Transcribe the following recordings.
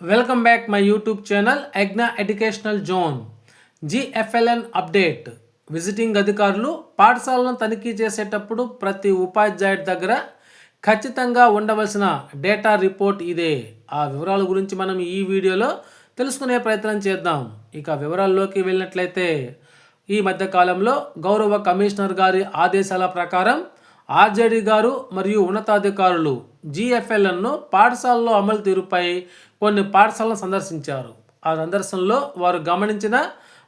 Welcome back my YouTube channel ఎగ్నా educational zone. GFLN update. Visiting అధికారులు పాఠశాలను తనిఖీ చేసేటప్పుడు ప్రతి ఉపాధ్యాయుడి దగ్గర ఖచ్చితంగా ఉండవలసిన డేటా రిపోర్ట్ ఇదే. ఆ వివరాల గురించి మనం ఈ వీడియోలో తెలుసుకునే ప్రయత్నం చేద్దాం. ఇక వివరాల్లోకి వెళ్ళినట్లయితే ఈ మధ్యకాలంలో గౌరవ కమిషనర్ గారి ఆదేశాల ప్రకారం ఆర్జేడీ గారు మరియు ఉన్నతాధికారులు జిఎఫ్ఎల్ఎన్ను పాఠశాలలో అమలు తీరుపై కొన్ని పాఠశాలను సందర్శించారు. ఆ సందర్శనలో వారు గమనించిన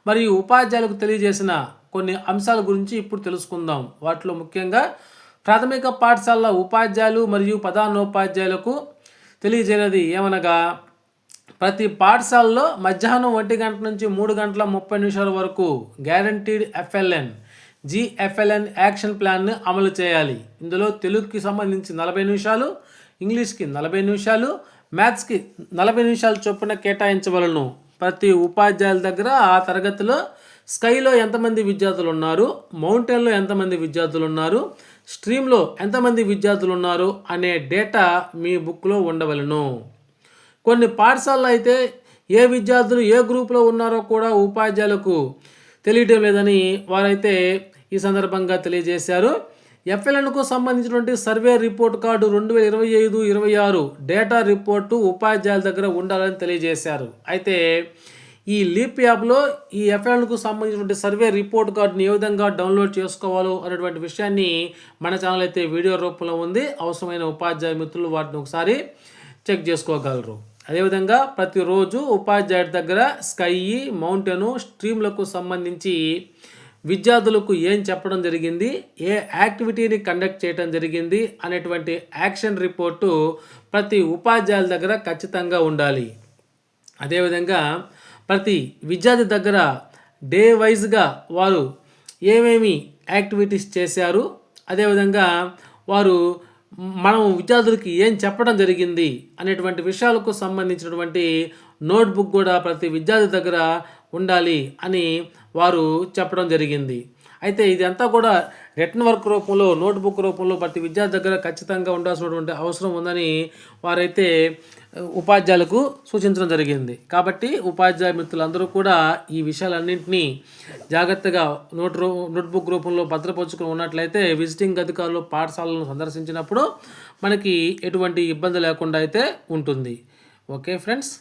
మరియు ఉపాధ్యాయులకు తెలియజేసిన కొన్ని అంశాల గురించి ఇప్పుడు తెలుసుకుందాం. వాటిలో ముఖ్యంగా ప్రాథమిక పాఠశాల ఉపాధ్యాయులు మరియు ప్రధానోపాధ్యాయులకు తెలియజేయనది ఏమనగా ప్రతి పాఠశాలలో మధ్యాహ్నం ఒంటి గంట నుంచి మూడు గంటల ముప్పై నిమిషాల వరకు గ్యారంటీడ్ ఎఫ్ఎల్ఎన్ జిఎఫ్ఎల్ఎన్ యాక్షన్ ప్లాన్ను అమలు చేయాలి. ఇందులో తెలుగుకి సంబంధించి నలభై నిమిషాలు ఇంగ్లీష్కి నలభై నిమిషాలు మ్యాథ్స్కి నలభై నిమిషాలు చొప్పున కేటాయించవలను. ప్రతి ఉపాధ్యాయుల దగ్గర ఆ తరగతిలో స్కైలో ఎంతమంది విద్యార్థులు ఉన్నారు మౌంటైన్లో ఎంతమంది విద్యార్థులు ఉన్నారు స్ట్రీమ్లో ఎంతమంది విద్యార్థులు ఉన్నారు అనే డేటా మీ బుక్లో ఉండవలను. కొన్ని పాఠశాలలో అయితే ఏ విద్యార్థులు ఏ గ్రూప్లో ఉన్నారో కూడా ఉపాధ్యాయులకు తెలియటం లేదని వారైతే ఈ సందర్భంగా తెలియజేశారు. ఎఫ్ఎల్ఎన్కు సంబంధించినటువంటి సర్వే రిపోర్ట్ కార్డు రెండు వేల ఇరవై ఐదు ఇరవై ఆరు డేటా రిపోర్టు ఉపాధ్యాయుల దగ్గర ఉండాలని తెలియజేశారు. అయితే ఈ లీప్ యాప్లో ఈ ఎఫ్ఎల్ఎన్కు సంబంధించినటువంటి సర్వే రిపోర్ట్ కార్డుని ఏ విధంగా డౌన్లోడ్ చేసుకోవాలో అనేటువంటి విషయాన్ని మన ఛానల్ అయితే వీడియో రూపంలో ఉంది. అవసరమైన ఉపాధ్యాయ మిత్రులు వాటిని ఒకసారి చెక్ చేసుకోగలరు. అదేవిధంగా ప్రతిరోజు ఉపాధ్యాయుడి దగ్గర స్కై మౌంటైను స్ట్రీమ్లకు సంబంధించి విద్యార్థులకు ఏం చెప్పడం జరిగింది ఏ యాక్టివిటీని కండక్ట్ చేయడం జరిగింది అనేటువంటి యాక్షన్ రిపోర్టు ప్రతి ఉపాధ్యాయుల దగ్గర ఖచ్చితంగా ఉండాలి. అదేవిధంగా ప్రతి విద్యార్థి దగ్గర డే వైజ్గా వారు ఏమేమి యాక్టివిటీస్ చేశారు అదేవిధంగా వారు మనం విద్యార్థులకి ఏం చెప్పడం జరిగింది అనేటువంటి విషయాలకు సంబంధించినటువంటి నోట్బుక్ కూడా ప్రతి విద్యార్థి దగ్గర ఉండాలి అని వారు చెప్పడం జరిగింది. అయితే ఇదంతా కూడా రిటర్న్ వర్క్ రూపంలో నోట్బుక్ రూపంలో ప్రతి విద్యార్థి దగ్గర ఖచ్చితంగా ఉండాల్సినటువంటి అవసరం ఉందని వారైతే ఉపాధ్యాయులకు సూచించడం జరిగింది. కాబట్టి ఉపాధ్యాయ మిత్రులందరూ కూడా ఈ విషయాలన్నింటినీ జాగ్రత్తగా నోట్ రూ నోట్బుక్ రూపంలో భద్రపరుచుకుని ఉన్నట్లయితే విజిటింగ్ అధికారులు పాఠశాలను సందర్శించినప్పుడు మనకి ఎటువంటి ఇబ్బంది లేకుండా అయితే ఉంటుంది. Okay friends?